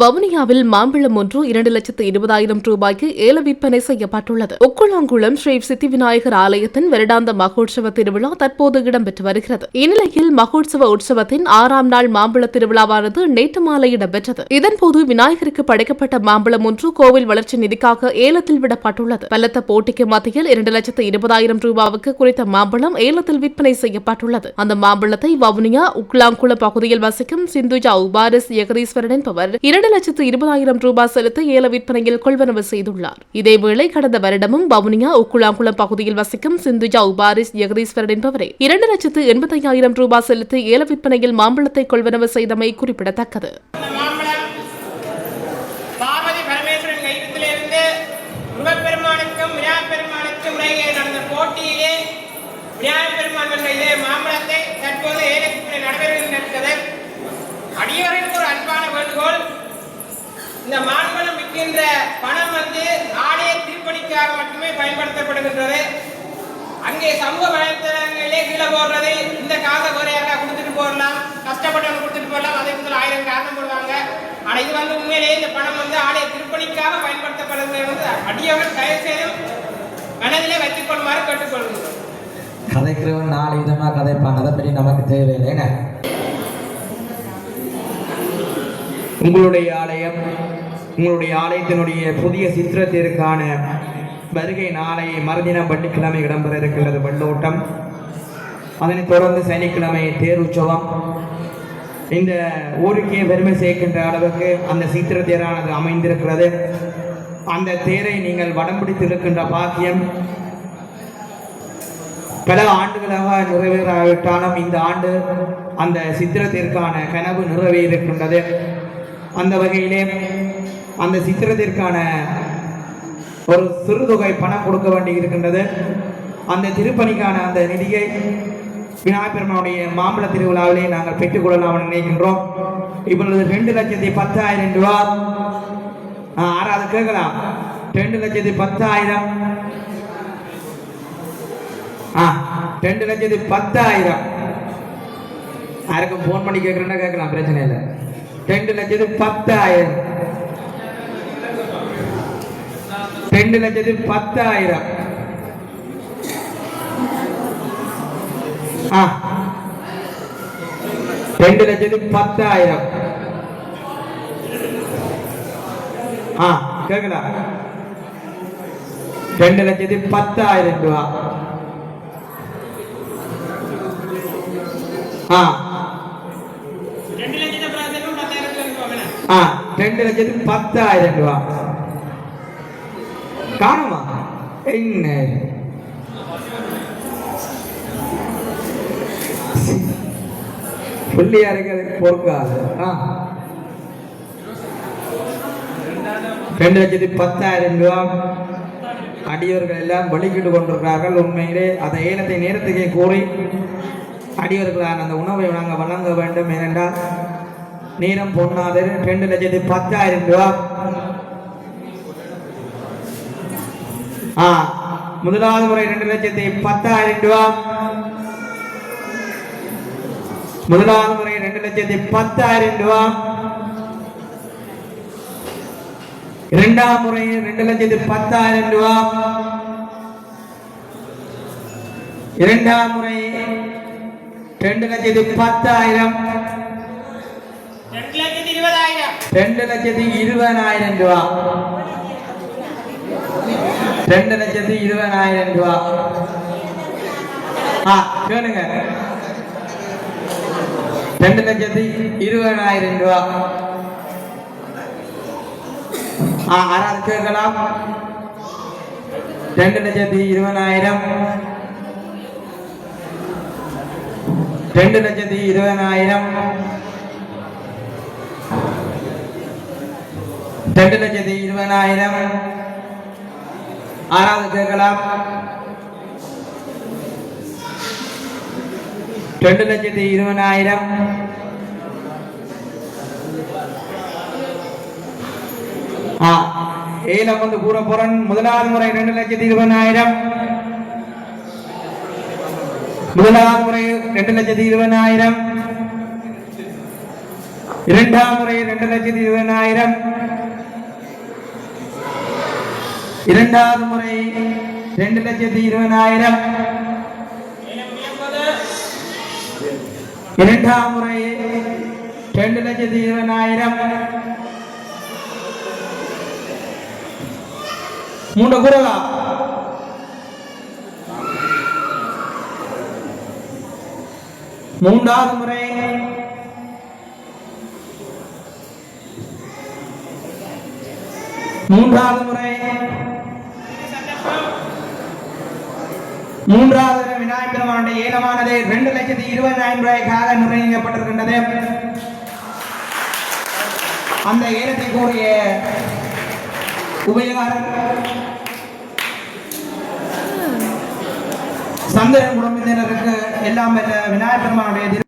வவுனியாவில் மாம்பழம் ஒன்று இரண்டு லட்சத்து இருபதாயிரம் ரூபாய்க்கு ஏல விற்பனை செய்யப்பட்டுள்ளது. ஒக்குளாங்குளம் ஸ்ரீ சித்தி விநாயகர் ஆலயத்தின் வருடாந்த மகோற்சவ திருவிழா தற்போது இடம்பெற்று வருகிறது. இந்நிலையில் மகோற்சவ உற்சவத்தின் ஆறாம் நாள் மாம்பழ திருவிழாவானது நேற்று மாலை இடம்பெற்றது. இதன்போது விநாயகருக்கு படைக்கப்பட்ட மாம்பழம் ஒன்று கோவில் வளர்ச்சி நிதிக்காக ஏலத்தில் விடப்பட்டுள்ளது. பலத்த போட்டிக்கு மத்தியில் இரண்டு லட்சத்து இருபதாயிரம் ரூபாவுக்கு குறித்த மாம்பழம் ஏலத்தில் விற்பனை செய்யப்பட்டுள்ளது. அந்த மாம்பழத்தை வவுனியா உக்லாங்குளம் பகுதியில் வசிக்கும் சிந்துஜா உபாரிஸ் ஜெகதீஸ்வரன் என்பவர் இரண்டு இரண்டு லட்சத்து இருபதாயிரம் ரூபாய் செலுத்த ஏல விற்பனையில் கொள்வனவு செய்துள்ளார். இதேவேளை கடந்த வருடமும் வவுனியா உக்குளாங்குளம் பகுதியில் வசிக்கும் சிந்துஜா உபாரிஸ் ஜெகதீஸ்வரன் என்பவரை இரண்டு லட்சத்து எண்பத்தையாயிரம் ரூபாய் செலுத்தி ஏல விற்பனையில் மாம்பழத்தை கொள்வனவு செய்தமை குறிப்பிடத்தக்கது. மாம்பழத்தை தற்போது ஏலத்தில் நடைபெறுகின்றது அடியவர்களுக்கு ஒரு அன்பான வேண்டுகோள். இந்த மாம்பழம் விற்கின்ற பணம் வந்து நாடே திருப்பணிக்காக மட்டுமே பயன்படுத்தப்படுகின்றது. அங்கே சமூக வலைத்தளங்களிலே கீழே போடுறது இந்த காசை குறையாக கொடுத்துட்டு போடலாம் கஷ்டப்பட்டவங்க கொடுத்துட்டு போடலாம் அதே முதல் ஆயிரம் காரணம் போடுவாங்க. ஆனா இது வந்து உண்மையிலேயே இந்த பணம் வந்து ஆலய திருப்பணிக்காக பயன்படுத்தப்படுகிறது வந்து அடியவர்கள் தயவு செய்து மனதிலே வைத்துக் கொள்ளுமாறு கேட்டுக்கொள்கிறோம் கதைக்கிறவன் நாலு விதமாக கதைப்பாங்க அதை பற்றி நமக்கு தேவையில்லைங்க. உங்களுடைய ஆலயம் உங்களுடைய ஆலயத்தினுடைய புதிய சித்திரத்திற்கான வருகை நாளை மறுதினம் வெள்ளிக்கிழமை இடம்பெற இருக்கிறது வெள்ளோட்டம். அதனைத் தொடர்ந்து சனிக்கிழமை தேர் உற்சவம் இந்த ஊருக்கே பெருமை சேர்க்கின்ற அளவுக்கு அந்த சீத்திர தேரானது அமைந்திருக்கிறது. அந்த தேரை நீங்கள் வடம் பிடித்திருக்கின்ற பாக்கியம். பல ஆண்டுகளாக நிறைவேறாவிட்டாலும் இந்த ஆண்டு அந்த சித்திரத்திற்கான கனவு நிறைவேறியிருக்கின்றது. அந்த வகையிலே அந்த சித்திரத்திற்கான ஒரு சிறுதொகை பணம் கொடுக்க வேண்டி இருக்கின்றது. அந்த திருப்பணிக்கான அந்த நிதியை விநாயகப் பெருமானுடைய மாம்பழ திருவிழாவிலே நாங்கள் பெற்றுக்கொள்ளலாம் நினைக்கின்றோம். இப்பொழுது ரெண்டு லட்சத்தி பத்தாயிரம் ரூபா. ஆறாவது கேட்கலாம். ரெண்டு லட்சத்தி பத்தாயிரம். ஆ ரெண்டு லட்சத்தி பத்தாயிரம். யாருக்கும் ஃபோன் பண்ணி கேட்குறேன்னா கேட்கலாம் பிரச்சனை இல்லை. ரெண்டு லட்சத்தி பத்தாயிரம். ரெண்டு லட்சத்தி பத்தாயிரம். ரெண்டு லட்சத்தி பத்தாயிரம். ஆ கேட்கலாம் ரெண்டு லட்சத்தி பத்தாயிரம் ரூபா. ஆ ரெண்டு லட்சத்தி பத்தாயிரம் ரூபா. காணுமா என்ன? புள்ளியா இருக்கிறது பொறுக்காது ஆ. ரெண்டு லட்சத்தி பத்தாயிரம் ரூபா. அடியவர்கள் எல்லாம் வலிக்கிட்டு கொண்டிருக்கிறார்கள். உண்மையிலே அந்த ஏனத்தை நேரத்துக்கே கூறி அடியவர்களான அந்த உணவை நாங்கள் வழங்க வேண்டும். ஏனென்றால் நேரம் பொண்ணாது ரெண்டு லட்சத்தி பத்தாயிரம் ரூபா ஆ முதலாவது முறை ரெண்டு லட்சத்தி பத்தாயிரம் ரூபா. முதலாவது முறை ரெண்டு லட்சத்தி பத்தாயிரம் ரூபா. இரண்டாம் முறை ரெண்டு லட்சத்தி பத்தாயிரம் ரூபா. இரண்டாம் முறை ரெண்டு லட்சத்தி பத்தாயிரம். ரெண்டு லட்சத்தி இருபதாயிரம். ரெண்டு லட்சத்தி இருபதாயிரம் ரூபா. ரெண்டு லட்சத்தி இருபதாயிரம் ரூபா ஆ கேளுங்க ரெண்டு லட்சத்தி இருபதாயிரம் ரூபா ஆ ஆறாவது கேட்கலாம் ரெண்டு லட்சத்தி இருபதாயிரம் ரெண்டு லட்சத்தி இருபதாயிரம் ரெண்டு லட்சத்தி இருபதாயிரம் ஆறாவது கேட்கலாம் ரெண்டு லட்சத்தி இருபதாயிரம். ஏலம் வந்து கூற போறன். முதலாவது முறை ரெண்டு லட்சத்தி இருபதாயிரம். முதலாவது முறை ரெண்டு லட்சத்தி இருபதாயிரம். இரண்டாம் முறை ரெண்டு லட்சத்தி இருபதாயிரம். இரண்டாவது முறை ரெண்டு லட்சத்தி இருபதாயிரம் ஏலம் முடியும்போது இரண்டாம் முறை ரெண்டு லட்சத்தி இருபதாயிரம் மூன்று குரலா மூன்றாவது முறை மூன்றாவது முறை. மூன்றாவது தடவை விநாயகர் பெருமானுடைய ஏலமானது ரெண்டு லட்சத்தி இருபதாயிரம் ரூபாய்க்காக நிர்ணயிக்கப்பட்டிருக்கின்றது. அந்த ஏலத்தை கூறிய உபயோகாரர் சந்திரன் குடும்பத்தினருக்கு எல்லாம் வல்ல விநாயகர் பெருமானுடைய